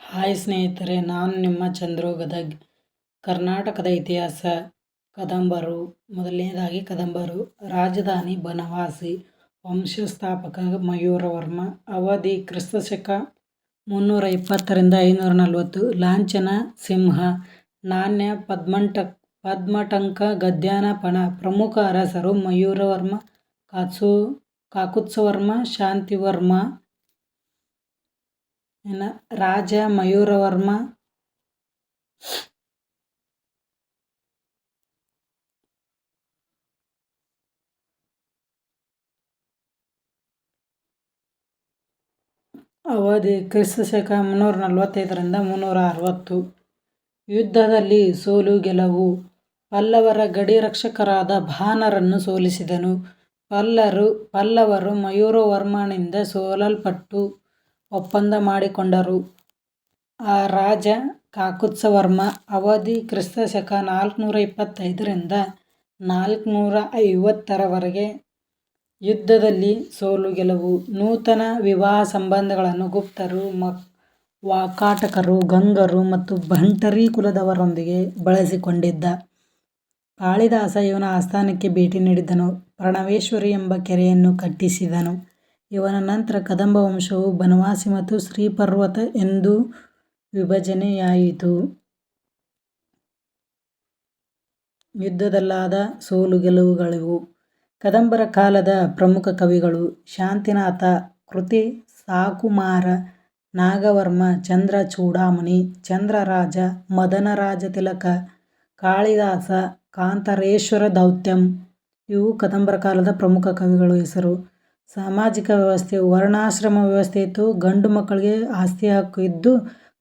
Hi ಸ್ನೇಹಿತರೆ, ನಾನು ನಿಮ್ಮ ಚಂದ್ರು ಗದಗ್ ಕರ್ನಾಟಕದ ಇತಿಹಾಸ, ಕದಂಬರು, ಮೊದಲನೇದಾಗಿ ಕದಂಬರು, ರಾಜಧಾನಿ ಬನವಾಸಿ, ವಂಶಸ್ಥಾಪಕ ಮಯೂರವರ್ಮ ಅವಧಿ ಕ್ರಿಸ್ತಶಕ ಮುನ್ನೂರ ಇಪ್ಪತ್ತರಿಂದ ಐನೂರ ನಲವತ್ತು ಲಾಂಛನ ಸಿಂಹ, ನಾಣ್ಯ ಪದ್ಮಂಟ, ಪದ್ಮಟಂಕ ಗದ್ಯಾನಪಣ ಪ್ರಮುಖ ಅರಸರು ಮಯೂರವರ್ಮ ಕಾತ್ಸು ಕಾಕುತ್ಸವರ್ಮ ಶಾಂತಿವರ್ಮ ಇನ್ನು ರಾಜ ಮಯೂರವರ್ಮ. ಅವಧಿ ಕ್ರಿಸ್ತ ಶಕ ಮುನ್ನೂರ ನಲವತ್ತೈದರಿಂದ ಮುನ್ನೂರ ಅರವತ್ತು ಯುದ್ಧದಲ್ಲಿ ಸೋಲು ಗೆಲುವು. ಪಲ್ಲವರ ಗಡಿ ರಕ್ಷಕರಾದ ಭಾನರನ್ನು ಸೋಲಿಸಿದನು. ಪಲ್ಲರು, ಪಲ್ಲವರು ಮಯೂರವರ್ಮನಿಂದ ಸೋಲಲ್ಪಟ್ಟು ಒಪ್ಪಂದ ಮಾಡಿಕೊಂಡರು. ಆ ರಾಜ ಕಾಕುತ್ಸವರ್ಮ ಅವಧಿ ಕ್ರಿಸ್ತ ಶಕ ನಾಲ್ಕುನೂರ ಇಪ್ಪತ್ತೈದರಿಂದ ನಾಲ್ಕುನೂರ ಐವತ್ತರವರೆಗೆ ಯುದ್ಧದಲ್ಲಿ ಸೋಲು ಗೆಲುವು. ನೂತನ ವಿವಾಹ ಸಂಬಂಧಗಳನ್ನು ಗುಪ್ತರು ವಾಕಾಟಕರು, ಗಂಗರು ಮತ್ತು ಭಂಟರಿ ಕುಲದವರೊಂದಿಗೆ ಬಳಸಿಕೊಂಡಿದ್ದ. ಕಾಳಿದಾಸ ಇವನ ಆಸ್ಥಾನಕ್ಕೆ ಭೇಟಿ ನೀಡಿದನು ಪ್ರಣವೇಶ್ವರಿ ಎಂಬ ಕೆರೆಯನ್ನು ಕಟ್ಟಿಸಿದನು. ಇವನ ನಂತರ ಕದಂಬ ವಂಶವು ಬನವಾಸಿ ಮತ್ತು ಶ್ರೀಪರ್ವತ ಎಂದು ವಿಭಜನೆಯಾಯಿತು. ಯುದ್ಧದಲ್ಲಾದ ಸೋಲು ಗೆಲುವುಗಳಿವು. ಕದಂಬರ ಕಾಲದ ಪ್ರಮುಖ ಕವಿಗಳು ಶಾಂತಿನಾಥ, ಕೃತಿ ಸಾಕುಮಾರ, ನಾಗವರ್ಮ, ಚಂದ್ರ ಚೂಡಾಮಣಿ, ಚಂದ್ರರಾಜ, ಮದನರಾಜ ತಿಲಕ, ಕಾಳಿದಾಸ, ಕಾಂತರೇಶ್ವರ ದೌತ್ಯಂ, ಇವು ಕದಂಬರ ಕಾಲದ ಪ್ರಮುಖ ಕವಿಗಳು ಹೆಸರು. ಸಾಮಾಜಿಕ ವ್ಯವಸ್ಥೆ, ವರ್ಣಾಶ್ರಮ ವ್ಯವಸ್ಥೆ ಇತ್ತು. ಗಂಡು ಮಕ್ಕಳಿಗೆ ಆಸ್ತಿ ಹಕ್ಕು ಇದ್ದು,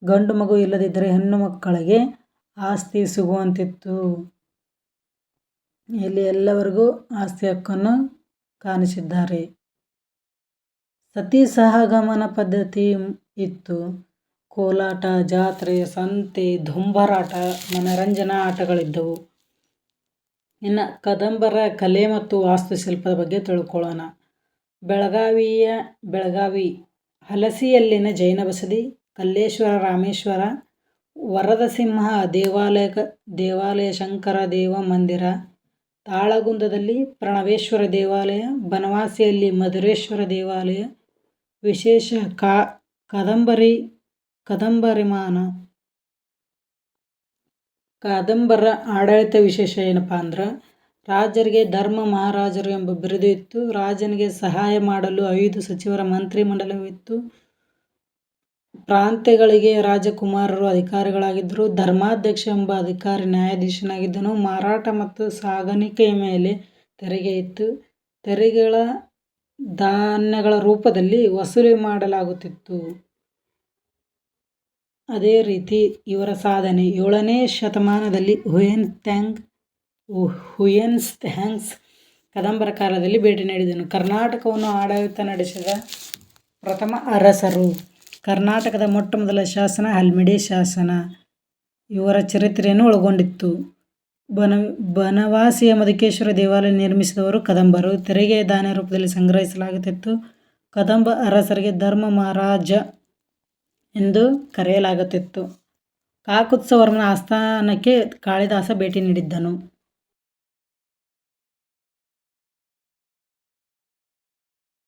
ಗಂಡು ಮಗು ಇಲ್ಲದಿದ್ದರೆ ಹೆಣ್ಣು ಮಕ್ಕಳಿಗೆ ಆಸ್ತಿ ಸಿಗುವಂತಿತ್ತು. ಇಲ್ಲಿ ಎಲ್ಲವರಿಗೂ ಆಸ್ತಿ ಹಕ್ಕನ್ನು ಕಾಣಿಸಿದ್ದಾರೆ. ಸತಿ ಸಹಗಮನ ಪದ್ಧತಿ ಇತ್ತು. ಕೋಲಾಟ, ಜಾತ್ರೆ, ಸಂತೆ, ಧುಂಬರಾಟ, ಮನರಂಜನಾ ಆಟಗಳಿದ್ದವು. ಇನ್ನು ಕದಂಬರ ಕಲೆ ಮತ್ತು ವಾಸ್ತುಶಿಲ್ಪದ ಬಗ್ಗೆ ತಿಳ್ಕೊಳ್ಳೋಣ. ಬೆಳಗಾವಿಯ, ಬೆಳಗಾವಿ ಹಲಸಿಯಲ್ಲಿನ ಜೈನ ಬಸದಿ, ಕಲ್ಲೇಶ್ವರ, ರಾಮೇಶ್ವರ ವರದಸಿಂಹ ದೇವಾಲಯ ದೇವಾಲಯ ಶಂಕರ ದೇವ ಮಂದಿರ, ತಾಳಗುಂದದಲ್ಲಿ ಪ್ರಣವೇಶ್ವರ ದೇವಾಲಯ, ಬನವಾಸಿಯಲ್ಲಿ ಮಧುರೇಶ್ವರ ದೇವಾಲಯ, ವಿಶೇಷ ಕಾ, ಕದಂಬರಿ, ಕದಂಬರಿಮಾನ, ಕಾದಂಬರ ಆಡಳಿತ ವಿಶೇಷ ಏನಪ್ಪ ಅಂದ್ರೆ ರಾಜರಿಗೆ ಧರ್ಮ ಮಹಾರಾಜರು ಎಂಬ ಬಿರುದು ಇತ್ತು. ರಾಜನಿಗೆ ಸಹಾಯ ಮಾಡಲು ಐದು ಸಚಿವರ ಮಂತ್ರಿ ಮಂಡಲವಿತ್ತು ಪ್ರಾಂತ್ಯಗಳಿಗೆ ರಾಜಕುಮಾರರು ಅಧಿಕಾರಿಗಳಾಗಿದ್ದರು. ಧರ್ಮಾಧ್ಯಕ್ಷ ಎಂಬ ಅಧಿಕಾರಿ ನ್ಯಾಯಾಧೀಶನಾಗಿದ್ದನು. ಮಾರಾಟ ಮತ್ತು ಸಾಗಾಣಿಕೆಯ ಮೇಲೆ ತೆರಿಗೆ ಇತ್ತು. ತೆರಿಗೆಗಳ ಧಾನ್ಯಗಳ ರೂಪದಲ್ಲಿ ವಸೂಲಿ ಮಾಡಲಾಗುತ್ತಿತ್ತು. ಅದೇ ರೀತಿ ಇವರ ಸಾಧನೆ ಏಳನೇ ಶತಮಾನದಲ್ಲಿ ಹುಯೆನ್ ತ್ಯಾಂಗ್ ಹುಯೆನ್ಸ್ ಥ್ಯಾಂಕ್ಸ್ ಕದಂಬರ ಕಾಲದಲ್ಲಿ ಭೇಟಿ ನೀಡಿದನು. ಕರ್ನಾಟಕವನ್ನು ಆಡಳಿತ ನಡೆಸಿದ ಪ್ರಥಮ ಅರಸರು. ಕರ್ನಾಟಕದ ಮೊಟ್ಟ ಮೊದಲ ಶಾಸನ ಹಲ್ಮಿಡಿ ಶಾಸನ. ಇವರ ಚರಿತ್ರೆಯನ್ನು ಒಳಗೊಂಡಿತ್ತು. ಬನ, ಬನವಾಸಿಯ ಮಧುಕೇಶ್ವರ ದೇವಾಲಯ ನಿರ್ಮಿಸಿದವರು ಕದಂಬರು. ತೆರಿಗೆ ದಾನ ರೂಪದಲ್ಲಿ ಸಂಗ್ರಹಿಸಲಾಗುತ್ತಿತ್ತು. ಕದಂಬ ಅರಸರಿಗೆ ಧರ್ಮ ಮಹಾರಾಜ ಎಂದು ಕರೆಯಲಾಗುತ್ತಿತ್ತು. ಕಾಕುತ್ಸವರ್ಮನ ಆಸ್ಥಾನಕ್ಕೆ ಕಾಳಿದಾಸ ಭೇಟಿ ನೀಡಿದ್ದನು.